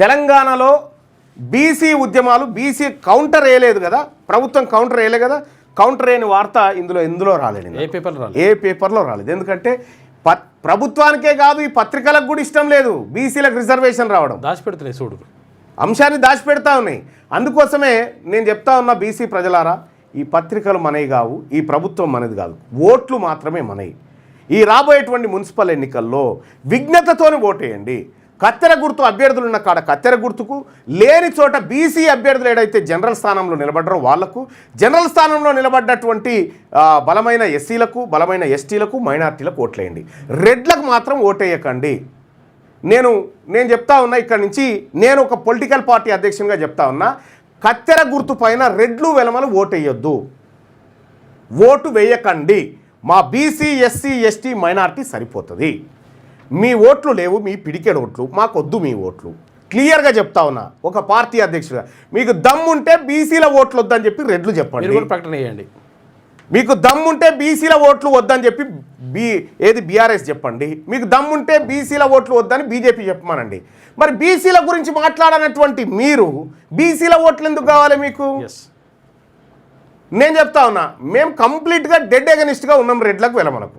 తెలంగాణలో బీసీ ఉద్యమాలు BC counter వేయలేదు కదా ప్రభుత్వం కౌంటర్ వేయలే కదా కౌంటర్ వేయని వార్త ఇందులో ఎందులో రాలేదు ఏ పేపర్లు రాలేదు? ఏ పేపర్లో రాలేదు. ఎందుకంటే ప ప్రభుత్వానికే కాదు ఈ పత్రికలకు కూడా ఇష్టం లేదు బీసీలకు రిజర్వేషన్ రావడం. దాచిపెడుతున్నాయి చూడు అంశాన్ని దాచిపెడతా ఉన్నాయి. అందుకోసమే నేను చెప్తా ఉన్నా బీసీ ప్రజలారా ఈ పత్రికలు మనవి కావు ఈ ప్రభుత్వం మనది కాదు. ఓట్లు మాత్రమే మనవి. ఈ రాబోయేటువంటి మున్సిపల్ ఎన్నికల్లో విఘ్నతతోని ఓటేయండి. కత్తెర గుర్తు అభ్యర్థులు ఉన్న కాడ కత్తెర గుర్తుకు లేని చోట బీసీ అభ్యర్థులు ఏడైతే జనరల్ స్థానంలో నిలబడరో వాళ్ళకు జనరల్ స్థానంలో నిలబడ్డటువంటి బలమైన ఎస్సీలకు బలమైన ఎస్టీలకు మైనార్టీలకు ఓట్లేయండి. రెడ్లకు మాత్రం ఓటేయకండి. నేను నేను చెప్తా ఉన్నా ఇక్కడ నుంచి నేను ఒక పొలిటికల్ పార్టీ అధ్యక్షునిగా చెప్తా ఉన్నా కత్తెర గుర్తు పైన రెడ్లు వెలమలు ఓటేయొద్దు. ఓటు వేయకండి. మా బీసీ ఎస్సీ ఎస్టీ మైనార్టీ సరిపోతుంది. మీ ఓట్లు లేవు మీ పిడికెడు ఓట్లు మాకొద్దు మీ ఓట్లు. క్లియర్గా చెప్తా ఉన్నా ఒక పార్టీ అధ్యక్షుడిగా. మీకు దమ్ముంటే బీసీల ఓట్లు వద్దని చెప్పి రెడ్లు చెప్పండి. ప్రకటన చేయండి. మీకు దమ్ముంటే బీసీల ఓట్లు వద్దని చెప్పి బీ ఏది బీఆర్ఎస్ చెప్పండి. మీకు దమ్ముంటే బీసీల ఓట్లు వద్దని బీజేపీ చెప్పమనండి. మరి బీసీల గురించి మాట్లాడనటువంటి మీరు బీసీల ఓట్లు ఎందుకు కావాలి మీకు? నేను చెప్తా ఉన్నా మేము కంప్లీట్గా డెడ్ ఎగనిస్ట్గా ఉన్నాం రెడ్లకు వెళ్ళమనకు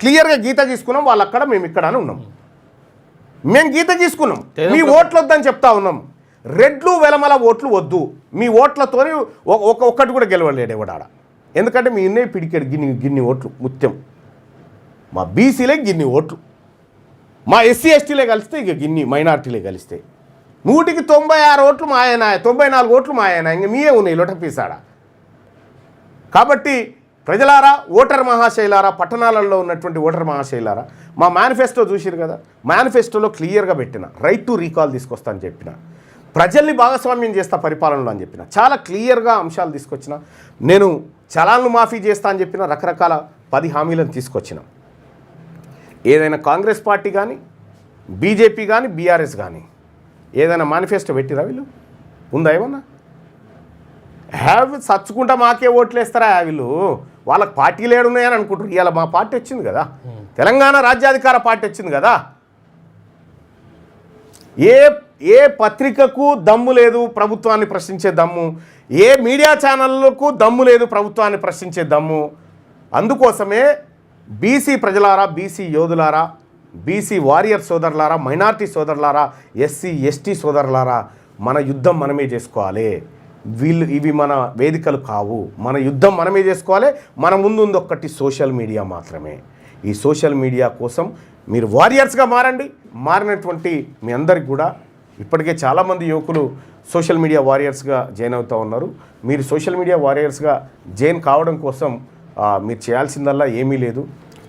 క్లియర్గా గీత తీసుకున్నాం వాళ్ళు అక్కడ మేము ఇక్కడ అని ఉన్నాం. మేము గీత తీసుకున్నాం. మీ ఓట్లు వద్దని చెప్తా ఉన్నాం. రెడ్లు వెలమల ఓట్లు వద్దు. మీ ఓట్లతోని ఒక ఒక- ఒక్కటి కూడా గెలవలేడు ఎవడాడ ఎందుకంటే మీ ఇన్నే పిడికాడు గిన్ని గిన్ని ఓట్లు ముత్యం. మా బీసీలే గిన్ని ఓట్లు. మా ఎస్సీ ఎస్టీలే కలిస్తే ఇక గిన్ని మైనార్టీలే కలిస్తే. నూటికి తొంభై ఆరు ఓట్లు మా ఆయన తొంభై నాలుగు ఓట్లు మా ఆయన. ఇంక మీయే ఉన్నాయి లొట పీసాడా కాబట్టి ప్రజలారా ఓటర్ మహాశైలారా పట్టణాలలో ఉన్నటువంటి ఓటర్ మహాశైలారా మా మేనిఫెస్టో చూసిరు కదా మేనిఫెస్టోలో క్లియర్గా పెట్టిన రైట్ టు రీకాల్ తీసుకొస్తా అని చెప్పిన ప్రజల్ని భాగస్వామ్యం చేస్తా పరిపాలనలో అని చెప్పిన చాలా క్లియర్గా అంశాలు తీసుకొచ్చిన నేను చలాన్లు మాఫీ చేస్తా అని చెప్పిన రకరకాల పది హామీలను తీసుకొచ్చిన. ఏదైనా కాంగ్రెస్ పార్టీ కానీ బీజేపీ కానీ బీఆర్ఎస్ కానీ ఏదైనా మేనిఫెస్టో పెట్టిరా వీళ్ళు? ఉందా ఏమన్నా? హ్యావ్ చచ్చుకుంటా మాకే ఓట్లు వేస్తారా వీళ్ళు? వాళ్ళకి పార్టీలు ఏడున్నాయని అనుకుంటారు ఇవాళ మా పార్టీ వచ్చింది కదా. తెలంగాణ రాజ్యాధికార పార్టీ వచ్చింది కదా. ఏ ఏ పత్రికకు దమ్ము లేదు ప్రభుత్వాన్ని ప్రశ్నించే దమ్ము? ఏ మీడియా ఛానళ్ళకు దమ్ము లేదు ప్రభుత్వాన్ని ప్రశ్నించే దమ్ము? అందుకోసమే బీసీ ప్రజలారా బీసీ యోధులారా బీసీ వారియర్ సోదరులారా మైనార్టీ సోదరులారా ఎస్సీ ఎస్టీ సోదరులారా మన యుద్ధం మనమే చేసుకోవాలి. వీళ్ళు ఇవి మన వేదికలు కావు. మన యుద్ధం మనమే చేసుకోవాలి. మన ముందు ఉంది ఒక్కటి సోషల్ మీడియా మాత్రమే. ఈ సోషల్ మీడియా కోసం మీరు వారియర్స్గా మారండి. మారినటువంటి మీ అందరికి కూడా ఇప్పటికే చాలామంది యువకులు సోషల్ మీడియా వారియర్స్గా జాయిన్ అవుతూ ఉన్నారు. మీరు సోషల్ మీడియా వారియర్స్గా జాయిన్ కావడం కోసం మీరు చేయాల్సిందల్లా ఏమీ లేదు.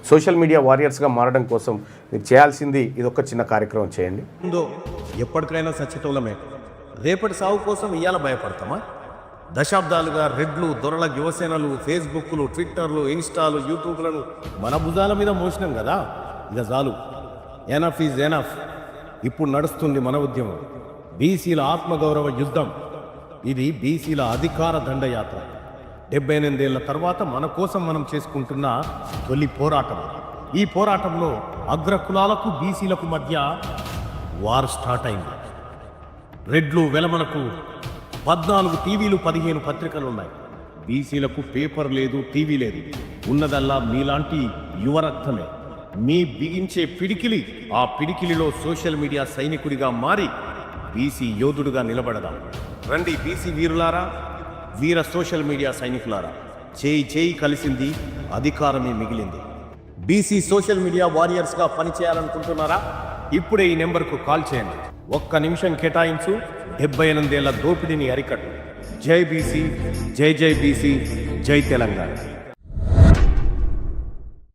సోషల్ మీడియా వారియర్స్గా మారడం కోసం మీరు చేయాల్సింది ఇది ఒక చిన్న కార్యక్రమం చేయండి. ఎప్పటికైనా సచ్యతోలమే రేపటి సాగు కోసం ఇవాళ భయపడతామా? దశాబ్దాలుగా రెడ్లు దొరల యువసేనలు ఫేస్బుక్లు ట్విట్టర్లు ఇన్స్టాలు యూట్యూబ్లను మన భుజాల మీద మోసినాం కదా. ఇక చాలు. Enough is enough. ఇప్పుడు నడుస్తుంది మన ఉద్యమం. బీసీల ఆత్మగౌరవ యుద్ధం. ఇది బీసీల అధికార దండయాత్ర. డెబ్బై ఎనిమిదేళ్ళ తర్వాత మన కోసం మనం చేసుకుంటున్న తొలి పోరాటం. ఈ పోరాటంలో అగ్రకులాలకు బీసీలకు మధ్య వార్ స్టార్ట్ అయింది. రెడ్లు వెలమలకు పద్నాలుగు టీవీలు పదిహేను పత్రికలు ఉన్నాయి బీసీలకు పేపర్ లేదు టీవీ లేదు. ఉన్నదల్లా మీలాంటి యువరక్తమే. మీ బిగించే పిడికిలి ఆ పిడికిలిలో సోషల్ మీడియా సైనికుడిగా మారి బీసీ యోధుడుగా నిలబడదాం. రండి బీసీ వీరులారా వీర సోషల్ మీడియా సైనికులారా. చేయి చేయి కలిసింది అధికారమే మిగిలింది. బీసీ సోషల్ మీడియా వారియర్స్గా పనిచేయాలనుకుంటున్నారా? ఇప్పుడే ఈ నెంబర్కు కాల్ చేయండి. ఒక్క నిమిషం కేటాయించు. డెబ్బై ఎనిమిదేళ్ళ దోపిడీని అరికట్టు. జై బీసీ జై జై బీసీ జై తెలంగాణ.